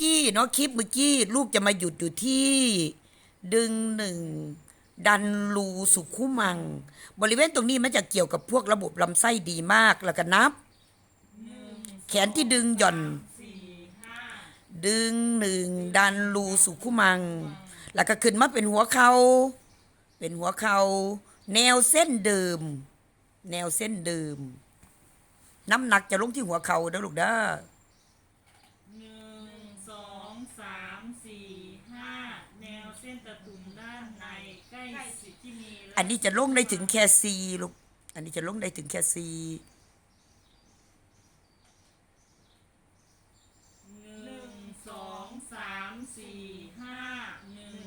กี้เนาะคลิปเมื่อกี้ลูกจะมาหยุดอยู่ที่ ดึงหนึ่งดันรูสุขุมัง บริเวณตรงนี้มันจะเกี่ยวกับพวกระบบลำไส้ดีมากแล้วก็นับ แขนที่ดึงหย่อน ดึงหนึ่งดันรูสุขุมัง แล้วก็ขึ้นมาเป็นหัวเขา่าเป็นหัวเขา่าแนวเส้นเดิม แนวเส้นเดิม น้ำหนักจะลงที่หัวเข่าเด้อลูกเด้อ หนึ่งสอง สามสี่ห้าแนวเส้นตะตุ่มด้านในใกล้สิทธินีและอันนี้จะลงได้ถึงแค่ซีลูก อันนี้จะลงได้ถึงแค่ซีหนึ่งสองสามสี่ห้าหนึ่ง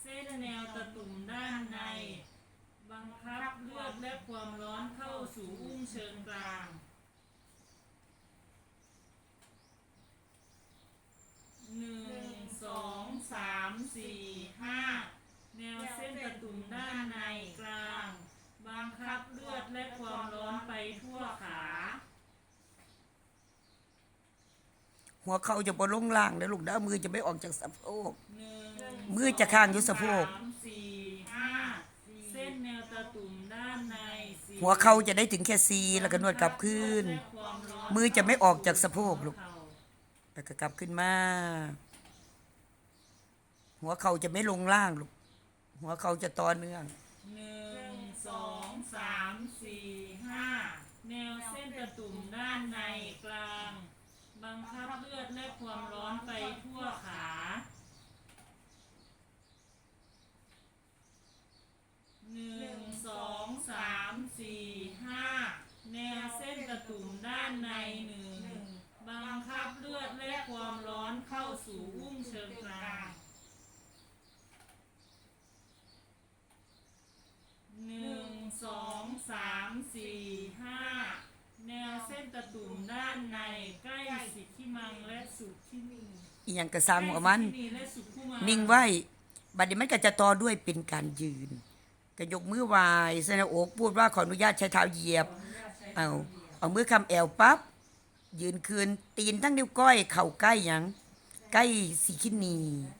เส้นแนวตะตุ่มด้านใน บังคับเลือดและความร้อนเข้าสู่อุ้งเชิงกลางหนึ่งสองสามสี่ห้าแนวเส้นตะตุ่มด้านในกลาง บังคับเลือดและความร้อนไปทั่วขา หัวเข่าจะบนลงล่างนะลูกเด้อมือจะไม่ออกจากสะโพก หนึ่งมือจะข้างอยู่สะโพก สามสี่ห้าเส้นแนวตะตุ่มด้านในสี่หัวเข่าจะได้ถึงแค่ซีแล้วก็นวดกลับขึ้น และความร้อนมือจะไม่ออกจากสะโพกลูกเข่าแล้วก็กลับขึ้นมา หัวเข่าจะไม่ลงล่างลูกหัวเข่าจะต่อเนื่อง หนึ่งสองสามสี่ห้าแนวเส้นตะตุ่มด้านในกลาง บังคับเลือดและความร้อนไปทั่วขา หนึ่งสองสามสี่ห้าแนวเส้นตะตุ่มด้านในหนึ่งบังคับเลือดและความร้อนเข้าสู่อุ้งเชิงกลางหนึ่งสองสาม สี่ห้าแนวเส้นตะตุ่มด้านในใกล้สิทธิมังและสุดที่นิ่งอีหยังกระซังของมัน ใกล้สิทธิและสุดคู่มังนิ่งไว้บัดนี้มันก็จะต่อด้วยเป็นการยืนก็ยกมือไหวเสนอกพูดว่าขออนุญาตใช้เท้าเหยียบ เอาเอามือคำแอวปั๊บยืนคืนตีนทั้งนิ้วก้อย เข่าใกล้หยังใกล้สีขินีห